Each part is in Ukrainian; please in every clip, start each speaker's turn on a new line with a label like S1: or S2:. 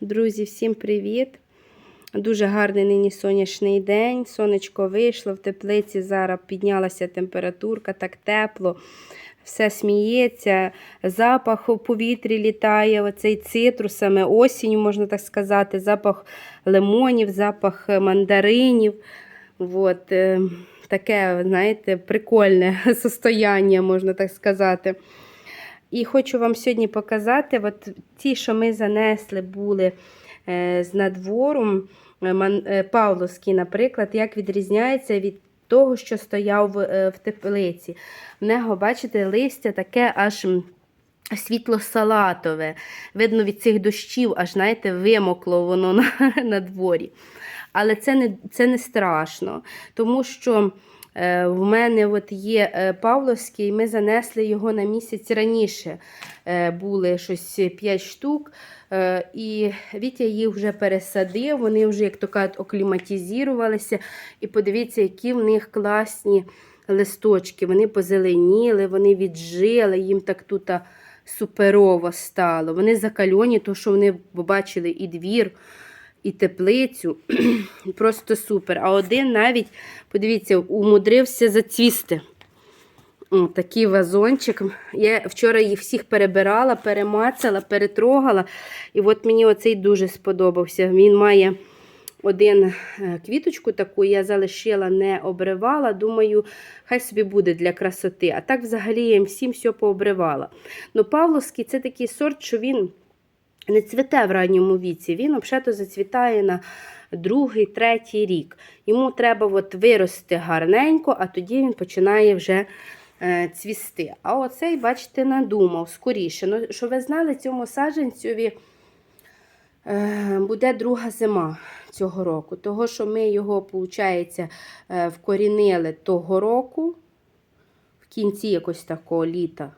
S1: Друзі, всім привіт! Дуже гарний нині сонячний день. Сонечко вийшло в теплиці. Зараз піднялася температурка, так тепло. Все сміється, запах у повітрі літає, оцей цитрусами, осінню, можна так сказати, запах лимонів, запах мандаринів. От, е, таке, знаєте, прикольне состояння, можна так сказати. І хочу вам сьогодні показати, от ті, що ми занесли, були е, з надвору, е, е, Павловський, наприклад, як відрізняється від того, що стояв в, теплиці. В нього, бачите, листя таке аж. м, Світло-салатове. Видно, від цих дощів, аж знаєте, вимокло воно на, на дворі. Але це не, це не страшно, тому що в мене от є е, Павловський, ми занесли його на місяць раніше. Е, були щось 5 штук. Е, і Вітя їх вже пересадив, вони вже, як то кажуть, окліматизувалися. І подивіться, які в них класні листочки. Вони позеленіли, вони віджили, їм так тут суперово стало. Вони закальоні, то що вони побачили і двір, і теплицю. Просто супер. А один навіть, подивіться, умудрився зацвісти. О, такий вазончик. Я вчора їх всіх перебирала, перемацала, перетрогала. І от мені оцей дуже сподобався. Він має один е, квіточку таку, я залишила, не обривала. Думаю, хай собі буде для красоти. А так взагалі я їм всім все пообривала. Ну, Павловський це такий сорт, що він не цвіте в ранньому віці. Він взагалі зацвітає на другий, третій рік. Йому треба от вирости гарненько, а тоді він починає вже е, цвісти. А оцей, бачите, надумав скоріше. Ну, що ви знали, цьому саджанцеві е, буде друга зима цього року. Того, що ми його, виходить, е, вкорінили того року, в кінці якось такого літа.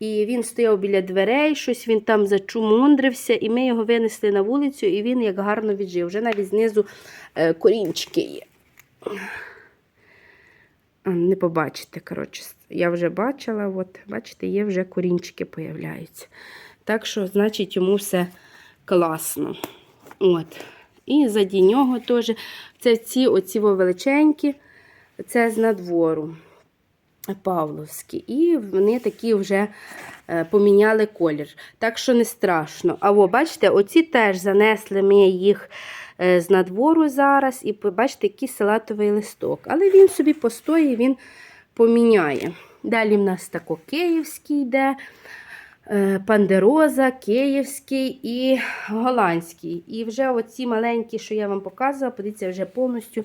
S1: І він стояв біля дверей, щось він там зачумундрився, і ми його винесли на вулицю, і він як гарно віджив. Вже навіть знизу е, корінчики є. Не побачите, коротше. Я вже бачила, от, бачите, є вже корінчики появляються. Так що, значить, йому все класно. От. І заді нього теж. Це ці оці величенькі, це з надвору. Павловські. І вони такі вже е, поміняли колір. Так що не страшно. А во, бачите, оці теж занесли ми їх е, з надвору зараз. І бачите, який салатовий листок. Але він собі постоїть, він поміняє. Далі в нас тако київський йде. е, Пандероза, київський і голландський. І вже оці маленькі, що я вам показувала, подивіться, вже повністю,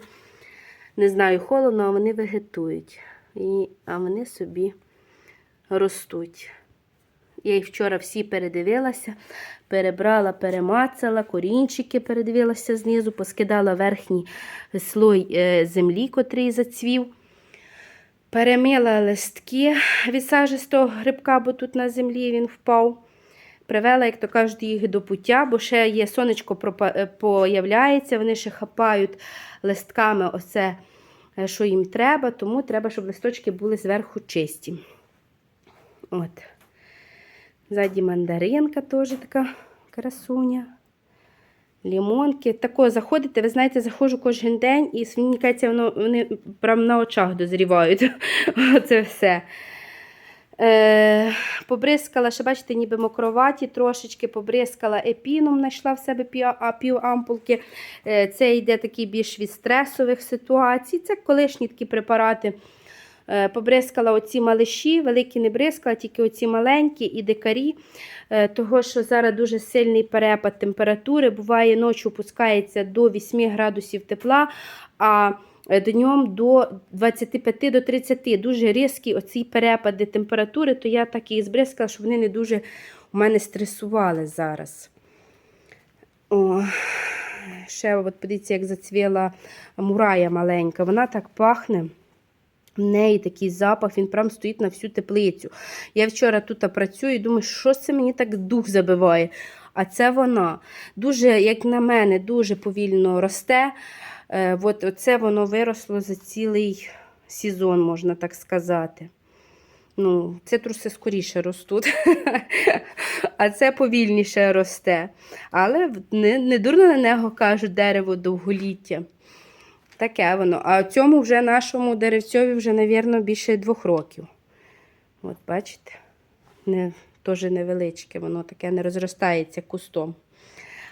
S1: не знаю, холодно, а вони вегетують. І, а вони собі ростуть. Я їх вчора всі передивилася, перебрала, перемацала, корінчики передивилася знизу, поскидала верхній слой е, землі, котрий зацвів. Перемила листки від сажистого грибка, бо тут на землі він впав. Привела, як то кажуть, їх до пуття, бо ще є сонечко е, появляється, вони ще хапають листками оце що їм треба, тому треба, щоб листочки були зверху чисті. От. Ззаді мандаринка теж така красуня. Лімонки. Тако заходите, ви знаєте, заходжу кожен день, і мені кажеться, воно, вони прямо на очах дозрівають. Оце все. Е, побризкала, ще бачите, ніби мокроваті трошечки, побризкала епіном, знайшла в себе пів, ампулки. Е, це йде такий більш від стресових ситуацій. Це колишні такі препарати. Е, побризкала оці малиші, великі не бризкала, тільки оці маленькі і дикарі. Е, того, що зараз дуже сильний перепад температури. Буває, ночі опускається до 8 градусів тепла, а днем до 25 до 30. Дуже різкі оці перепади температури, то я так і збризкала, щоб вони не дуже у мене стресували зараз. О, ще от подивіться, як зацвіла мурая маленька. Вона так пахне. В неї такий запах, він прям стоїть на всю теплицю. Я вчора тут працюю і думаю, що це мені так дух забиває. А це вона. Дуже, як на мене, дуже повільно росте. Е, от, оце воно виросло за цілий сезон, можна так сказати. Ну, цитруси скоріше ростуть, а це повільніше росте. Але не, не дурно на нього кажуть дерево довголіття. Таке воно. А цьому вже нашому деревцьові вже, мабуть, більше двох років. От бачите, не, теж невеличке, воно таке не розростається кустом.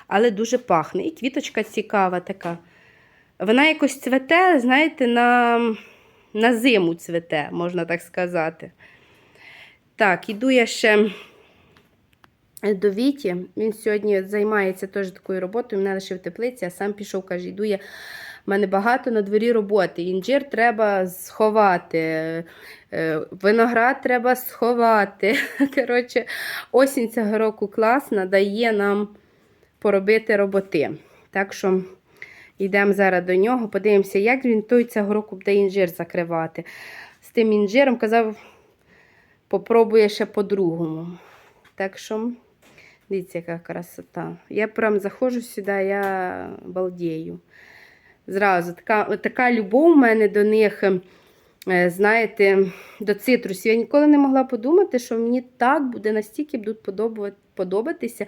S1: Але дуже пахне. І квіточка цікава така. Вона якось цвете, знаєте, на, на зиму цвете, можна так сказати. Так, іду я ще до Віті. Він сьогодні займається теж такою роботою. Мене лише в теплиці, а сам пішов, каже, йду я. У мене багато на дворі роботи. Інжир треба сховати, е, виноград треба сховати. Коротше, осінь цього року класна, дає нам поробити роботи. Так що йдемо зараз до нього, подивимося, як він той цього року буде інжир закривати. З тим інжиром казав, попробує ще по-другому. Так що, дивіться, яка красота. Я прям заходжу сюди, я балдею. Зразу така, така любов у мене до них, е, знаєте, до цитрусів. Я ніколи не могла подумати, що мені так буде настільки будуть подобатися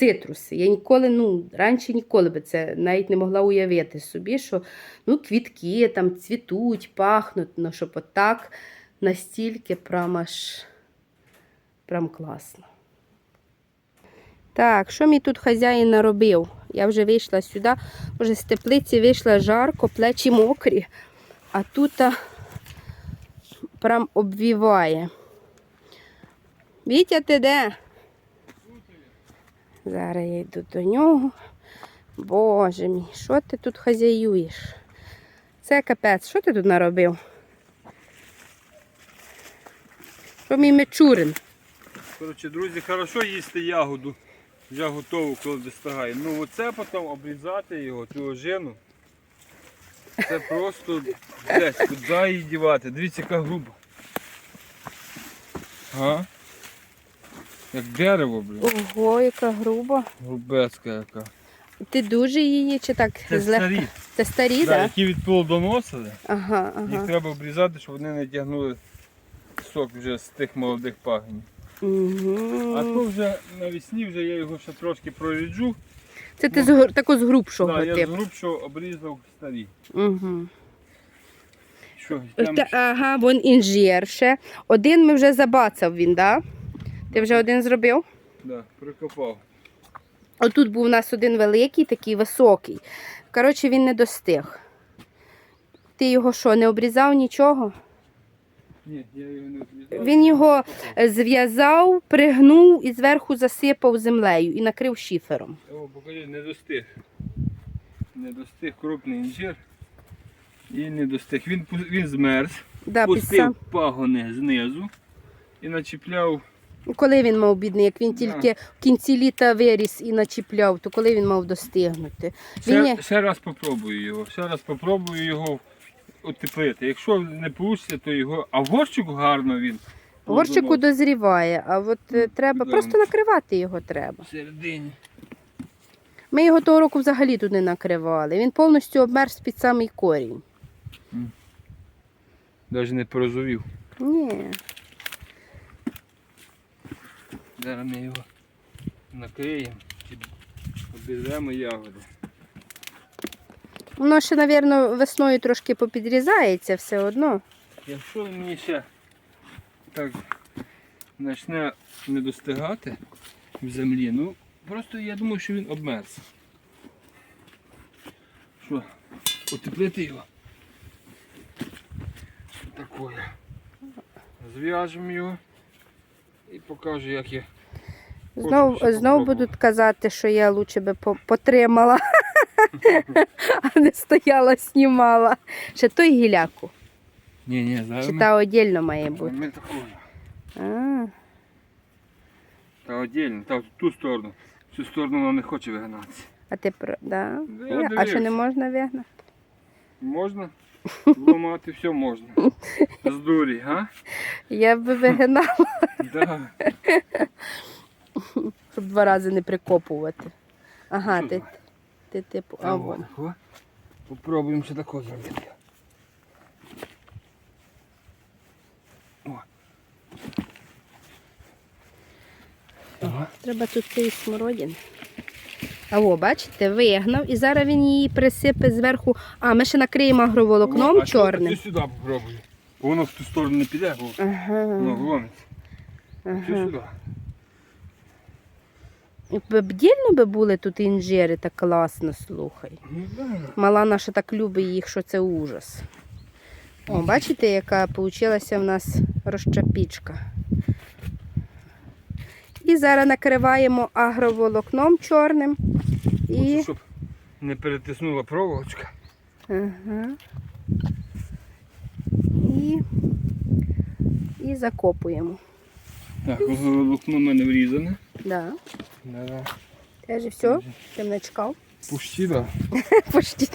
S1: цитруси. Я ніколи, ну, раніше ніколи би це навіть не могла уявити собі, що ну, квітки там цвітуть, пахнуть, ну, щоб отак настільки прям аж прям класно. Так, що мій тут хазяїн наробив? Я вже вийшла сюди, вже з теплиці вийшла жарко, плечі мокрі, а тут прям обвіває. Вітя, ти де? Зараз я йду до нього. Боже мій, що ти тут хазяюєш? Це капець, що ти тут наробив? Що мій мечурин?
S2: Коротше, друзі, хорошо їсти ягоду. Вже готову, коли достигає. Ну оце потім обрізати його, цю ожину. Це просто десь, куди її дівати. Дивіться, яка груба. Ага. Як дерево, блін.
S1: Ого, яка груба.
S2: Грубецька яка.
S1: Ти дуже її чи так
S2: Це
S1: злегка?
S2: старі,
S1: Це старі,
S2: да,
S1: так?
S2: які від плодоносили.
S1: Ага,
S2: Їх
S1: ага.
S2: треба обрізати, щоб вони не тягнули сок вже з тих молодих пагонів.
S1: Угу.
S2: А то вже навесні вже я його ще трошки проріджу.
S1: Це ти з, гру- таку з грубшого
S2: Да, я з
S1: типу.
S2: грубшого обрізав старі.
S1: Угу.
S2: Що, там
S1: Та, ага, вон інжир ще. Один ми вже забацав він, так? Да? Ти вже один зробив?
S2: да, прикопав.
S1: Отут був у нас один великий, такий високий. Коротше, він не достиг. Ти його що, не обрізав нічого?
S2: Ні, я його не обрізав.
S1: Він його е, зв'язав, пригнув і зверху засипав землею і накрив шифером.
S2: О, покажи, не достиг. Не достиг крупний інжир. І не достиг. Він, він змерз,
S1: Да,
S2: пустив пагони знизу і начіпляв.
S1: Коли він мав бідний, як він тільки в кінці літа виріс і начіпляв, то коли він мав достигнути? Він є-
S2: Ще, ще раз попробую його. Ще раз попробую його утеплити. Якщо не вийде, то його. А в горщику гарно він.
S1: Горщику дозріває, а от е, треба
S2: да.
S1: просто накривати його треба.
S2: Всередині.
S1: Ми його того року взагалі тут не накривали. Він повністю обмерз під самий корінь.
S2: Навіть не порозовів.
S1: Ні.
S2: Зараз ми його накриємо і обірвемо ягоди.
S1: Воно ще, мабуть, весною трошки попідрізається все одно.
S2: Якщо він мені ще так почне не достигати в землі, ну просто я думаю, що він обмерз. Що, утеплити його? Такою. Зв'яжемо його і покажу, як я. Хочу
S1: Знов, будуть казати, що я лучше би потримала, а не стояла, знімала. Ще той гіляку.
S2: Ні, ні, зараз
S1: Чи
S2: ми,
S1: та отдельно має бути.
S2: ми.
S1: А,
S2: Та отдельно, та в ту сторону. В цю сторону вона не хоче вигинатися.
S1: а ти про. Да?
S2: Да,
S1: а що не можна вигнати?
S2: Можна? Ламати все можна. З дурі, а?
S1: Я би вигинала.
S2: Да.
S1: Щоб два рази не прикопувати. Ага, ти, ти типу. А, вон.
S2: О, Попробуємо ще тако зробити. Ага.
S1: Треба тут цієї смородин. А о, бачите, вигнав і зараз він її присипе зверху. А, ми ще накриємо агроволокном
S2: О, а
S1: чорним.
S2: Ти сюди попробуй. Воно в ту сторону не піде, бо
S1: Ага,
S2: воно вломиться. Ти
S1: ага.
S2: сюди.
S1: Бдільно би були тут інжири, так класно, слухай.
S2: Ну, да.
S1: Мала наша так любить їх, що це ужас. О, бачите, яка вийшла в нас розчапічка. І зараз накриваємо агроволокном чорним. І...
S2: Хочу, щоб не перетиснула проволочка.
S1: Ага. І... І закопуємо.
S2: Так, волокно в мене врізане.
S1: Да.
S2: Да-да.
S1: Теж все, ти мене чекав.
S2: Пусті, да.
S1: Почти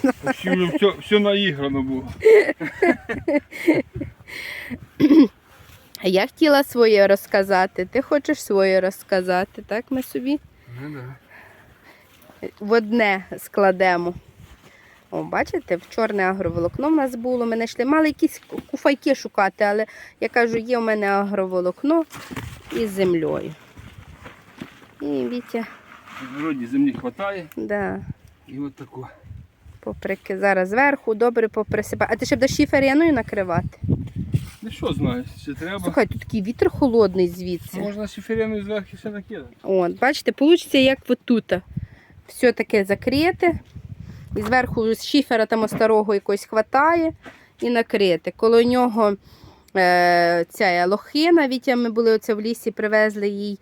S2: все, все наіграно було.
S1: А Я хотіла своє розказати, ти хочеш своє розказати, так ми собі
S2: Ну, да.
S1: в одне складемо. О, бачите, в чорне агроволокно в нас було. Ми знайшли, мали якісь куфайки шукати, але я кажу, є в мене агроволокно із землею. І Вітя,
S2: Вроді землі вистачає.
S1: да,
S2: І от тако.
S1: поприки зараз зверху, добре поприсипати. А ти ще будеш шиференою накривати?
S2: Ну що знаєш, чи треба?
S1: Слухай, тут такий вітер холодний звідси.
S2: Можна шиференою зверху ще накидати.
S1: От, бачите, вийде як от тут. Все таке закрите. І зверху з шифера там старого якось хватає і накрити. Коло нього е, ця лохина, Вітя, ми були оце в лісі, привезли їй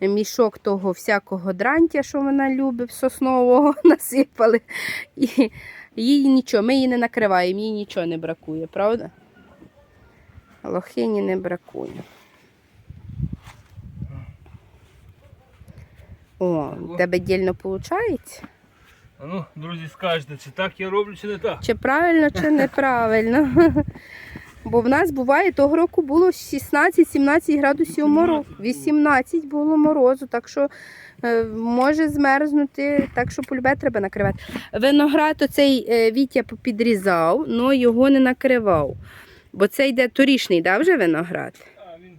S1: мішок того всякого дрантя, що вона любить, соснового насипали. І їй нічого, ми її не накриваємо, їй нічого не бракує, правда? Лохині не бракує. О, в тебе дільно виходить?
S2: А ну, друзі, скажете, чи так я роблю, чи не так.
S1: Чи правильно, чи неправильно. Бо в нас буває, того року було 16-17 градусів морозу. 18 було морозу, так що е, може змерзнути, так що полюбе треба накривати. Виноград оцей е, Вітя підрізав, але його не накривав. Бо це йде торішній, да, вже виноград.
S2: А, він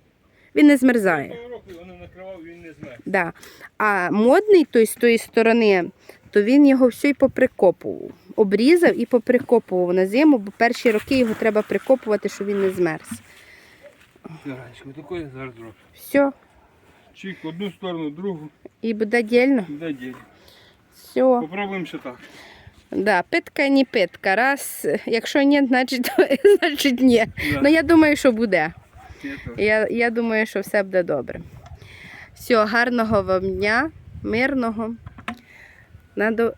S1: Він не змерзає.
S2: року його накривав, він не змерз.
S1: Да. А модний той з тої сторони, то він його все й поприкопував. Обрізав і поприкопував на зиму, бо перші роки його треба прикопувати, щоб він не змерз.
S2: Зараз.
S1: Все,
S2: Чик, одну сторону, другу,
S1: і буде дільно.
S2: де ділі.
S1: Все.
S2: Попробуємо ще так.
S1: Да, питка не питка. Раз, якщо ні, значить, значить ні.
S2: Да.
S1: Ну я думаю, що буде. Я. Я, думаю, що все буде добре. Все, гарного вам дня, мирного. Надо